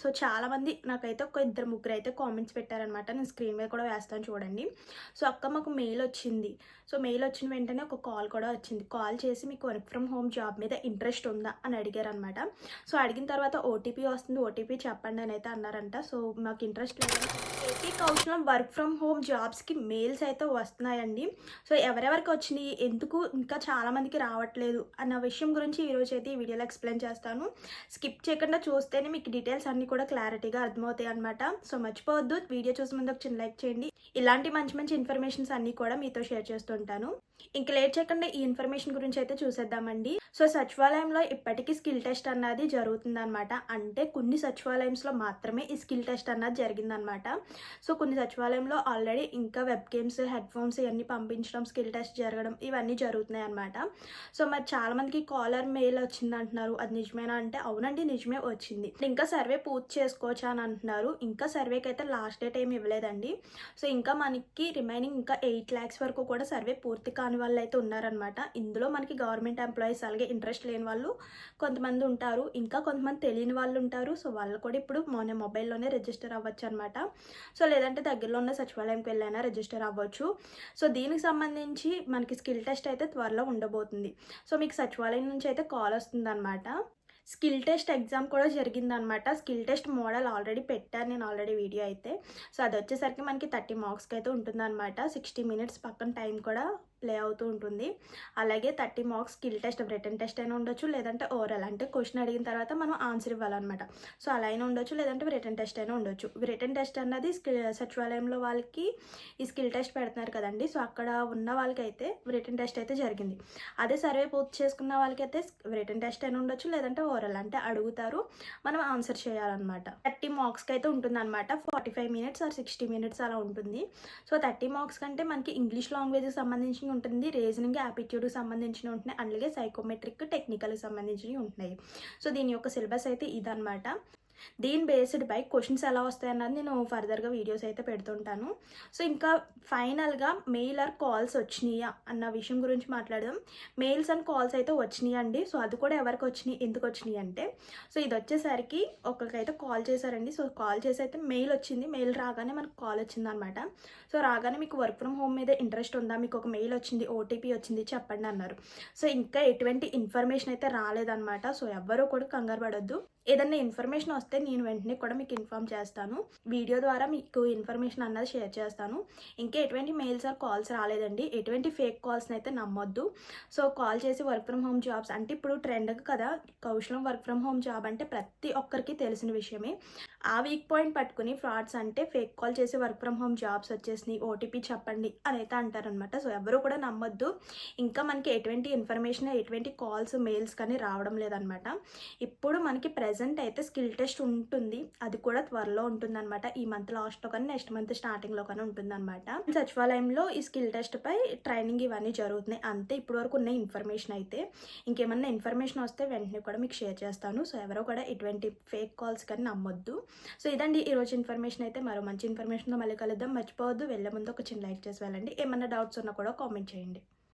So చాలామంది నాకైతే ఒక ఇద్దరు ముగ్గురు అయితే కామెంట్స్ పెట్టారనమాట నేను స్క్రీన్ మీద కూడా వేస్తాను చూడండి. సో అక్క మాకు మెయిల్ వచ్చింది. సో మెయిల్ వచ్చిన వెంటనే ఒక కాల్ కూడా వచ్చింది. కాల్ చేసి మీకు వర్క్ ఫ్రమ్ హోమ్ జాబ్ మీద ఇంట్రెస్ట్ ఉందా అని అడిగారు అనమాట సో అడిగిన తర్వాత ఓటీపీ వస్తుంది. ఓటీపీ చెప్పండి అని అయితే అన్నారంట. సో మాకు ఇంట్రెస్ట్ లేదు. AP Kaushalam work from home జాబ్స్కి మెయిల్స్ అయితే వస్తున్నాయండి. సో ఎవరెవరికి వచ్చినాయి? ఎందుకు ఇంకా చాలామందికి రావట్లేదు? అన్న విషయం గురించి ఈరోజు అయితే ఈ వీడియోలో ఎక్స్ప్లెయిన్ చేస్తాను. స్కిప్ చేయకుండా చూస్తేనే మీకు డీటెయిల్స్ అన్నీ కూడా క్లారిటీగా అర్థమవుతాయి అనమాట సో మర్చిపోవద్దు వీడియో చూసే ముందు ఒక చిన్న లైక్ చేయండి. ఇలాంటి మంచి మంచి ఇన్ఫర్మేషన్స్ అన్నీ కూడా మీతో షేర్ చేస్తుంటాను ఇంక లేట్ చేయకుండా ఈ ఇన్ఫర్మేషన్ గురించి అయితే చూసేద్దామండి. సో సచివాలయంలో ఇప్పటికీ స్కిల్ టెస్ట్ అన్నది జరుగుతుందనమాట అంటే కొన్ని సచివాలయంలో మాత్రమే ఈ స్కిల్ టెస్ట్ అన్నది జరిగిందనమాట సో కొన్ని సచివాలయంలో ఆల్రెడీ ఇంకా వెబ్ గేమ్స్ హెడ్ ఫోన్స్ ఇవన్నీ పంపించడం స్కిల్ టెస్ట్ జరగడం ఇవన్నీ జరుగుతున్నాయి అనమాట సో మరి చాలా మందికి కాలర్ మెయిల్ వచ్చింది అంటున్నారు అది నిజమేనా అంటే అవునండి నిజమే వచ్చింది. ఇంకా సర్వే పూర్తి చేసుకోవచ్చా అని అంటున్నారు ఇంకా సర్వేకి అయితే లాస్ట్ డేట్ ఏమి ఇవ్వలేదండి. సో ఇంకా మనకి రిమైనింగ్ ఇంకా ఎయిట్ ల్యాక్స్ వరకు కూడా సర్వే పూర్తి కాని వాళ్ళు అయితే ఉన్నారనమాట ఇందులో మనకి గవర్నమెంట్ ఎంప్లాయీస్ అలాగే ఇంట్రెస్ట్ లేని వాళ్ళు కొంతమంది ఉంటారు. ఇంకా కొంతమంది తెలియని వాళ్ళు ఉంటారు. సో వాళ్ళు కూడా ఇప్పుడు మన మొబైల్లోనే రిజిస్టర్ అవ్వచ్చు అనమాట సో లేదంటే దగ్గరలో ఉన్న సచివాలయంకి వెళ్ళైనా రిజిస్టర్ అవ్వచ్చు. సో దీనికి సంబంధించి మనకి స్కిల్ టెస్ట్ అయితే త్వరలో ఉండబోతుంది. సో మీకు సచివాలయం నుంచి అయితే కాల్ వస్తుంది అనమాట స్కిల్ టెస్ట్ ఎగ్జామ్ కూడా జరిగిందనమాట. స్కిల్ టెస్ట్ మోడల్ ఆల్రెడీ పెట్టాను నేను ఆల్రెడీ వీడియో అయితే. సో అది వచ్చేసరికి మనకి థర్టీ మార్క్స్కి అయితే ఉంటుందన్నమాట సిక్స్టీ మినిట్స్ పక్కన టైం కూడా ప్లే అవుతూ ఉంటుంది. అలాగే thirty marks skill test written test అయినా ఉండొచ్చు లేదంటే ఓరల్ అంటే క్వశ్చన్ అడిగిన తర్వాత మనం ఆన్సర్ ఇవ్వాలన్నమాట. సో అలా అయినా ఉండొచ్చు లేదంటే రిటర్న్ టెస్ట్ అయినా ఉండొచ్చు. రిటర్న్ టెస్ట్ అన్నది సచివాలయంలో వాళ్ళకి ఈ స్కిల్ టెస్ట్ పెడుతున్నారు కదండి. సో అక్కడ ఉన్న వాళ్ళకైతే రిటర్న్ టెస్ట్ అయితే జరిగింది. అదే సర్వే పూర్తి చేసుకున్న వాళ్ళకైతే రిటర్న్ టెస్ట్ అయినా ఉండొచ్చు లేదంటే ఓవరాల్ అంటే అడుగుతారు మనం ఆన్సర్ చేయాలన్నమాట. థర్టీ మార్క్స్కి అయితే ఉంటుంది అనమాట forty five minutes or sixty minutes అలా ఉంటుంది. సో థర్టీ మార్క్స్ కంటే మనకి ఇంగ్లీష్ లాంగ్వేజ్కి సంబంధించి ఉంటుంది రీజనింగ్ యాపిట్యూడ్ సంబంధించిన ఉంటున్నాయి అలాగే సైకోమెట్రిక్ టెక్నికల్కి సంబంధించినవి ఉంటున్నాయి. సో దీని యొక్క సిలబస్ అయితే ఇదనమాట దీని బేస్డ్ బై క్వశ్చన్స్ ఎలా వస్తాయన్నది నేను ఫర్దర్గా వీడియోస్ అయితే పెడుతుంటాను. సో ఇంకా ఫైనల్గా మెయిల్ ఆర్ కాల్స్ వచ్చినాయా అన్న విషయం గురించి మాట్లాడదాం. మెయిల్స్ అండ్ కాల్స్ అయితే వచ్చినాయి అండి? సో అది కూడా ఎవరికి వచ్చినాయి? ఎందుకు వచ్చినాయి అంటే సో ఇది వచ్చేసరికి ఒకరికైతే కాల్ చేశారండి. సో కాల్ చేసి అయితే మెయిల్ వచ్చింది. మెయిల్ రాగానే మనకు కాల్ వచ్చింది అనమాట సో రాగానే మీకు వర్క్ ఫ్రమ్ హోమ్ మీద ఇంట్రెస్ట్ ఉందా? మీకు ఒక మెయిల్ వచ్చింది ఓటీపీ వచ్చింది చెప్పండి అన్నారు. సో ఇంకా ఎటువంటి ఇన్ఫర్మేషన్ అయితే రాలేదన్నమాట. సో ఎవ్వరూ కూడా కంగారు పడొద్దు. ఏదన్నా ఇన్ఫర్మేషన్ వస్తే నేను వెంటనే కూడా మీకు ఇన్ఫామ్ చేస్తాను. వీడియో ద్వారా మీకు ఇన్ఫర్మేషన్ అన్నది షేర్ చేస్తాను. ఇంకా ఎటువంటి మెయిల్స్ ఆర్ కాల్స్ రాలేదండి. ఎటువంటి ఫేక్ కాల్స్ని అయితే నమ్మొద్దు. సో కాల్ చేసి వర్క్ ఫ్రమ్ హోమ్ జాబ్స్ అంటే ఇప్పుడు ట్రెండ్ కదా కౌశలం వర్క్ ఫ్రమ్ హోమ్ జాబ్ అంటే ప్రతి ఒక్కరికి తెలిసిన విషయమే. ఆ వీక్ పాయింట్ పట్టుకుని ఫ్రాడ్స్ అంటే ఫేక్ కాల్ చేసి వర్క్ ఫ్రమ్ హోమ్ జాబ్స్ వచ్చేసినాయి ఓటీపీ చెప్పండి అని అయితే అంటారనమాట సో ఎవరు కూడా నమ్మొద్దు. ఇంకా మనకి ఎటువంటి ఇన్ఫర్మేషన్ ఎటువంటి కాల్స్ మెయిల్స్ కానీ రావడం లేదనమాట ఇప్పుడు మనకి ప్రెస్ ప్రజెంట్ అయితే స్కిల్ టెస్ట్ ఉంటుంది. అది కూడా త్వరలో ఉంటుందన్నమాట. ఈ మంత్ లాస్ట్లో కానీ నెక్స్ట్ మంత్ స్టార్టింగ్లో కానీ ఉంటుందన్నమాట. సచివాలయంలో ఈ స్కిల్ టెస్ట్ పై ట్రైనింగ్ ఇవన్నీ జరుగుతున్నాయి. అంతే ఇప్పుడు వరకు ఉన్న ఇన్ఫర్మేషన్ అయితే. ఇంకేమన్నా ఇన్ఫర్మేషన్ వస్తే వెంటనే కూడా మీకు షేర్ చేస్తాను. సో ఎవరో కూడా ఎటువంటి ఫేక్ కాల్స్ కానీ నమ్మొద్దు. సో ఇదండి. ఈరోజు ఇన్ఫర్మేషన్ అయితే మరో మంచి ఇన్ఫర్మేషన్తో మళ్ళీ కలుద్దాం. మర్చిపోవద్దు. వెళ్ళే ముందు ఒక చిన్న లైక్ చేసి వెళ్ళండి. ఏమన్నా డౌట్స్ ఉన్నా కూడా కామెంట్ చేయండి.